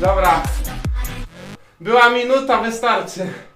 Dobra. Była minuta, wystarczy.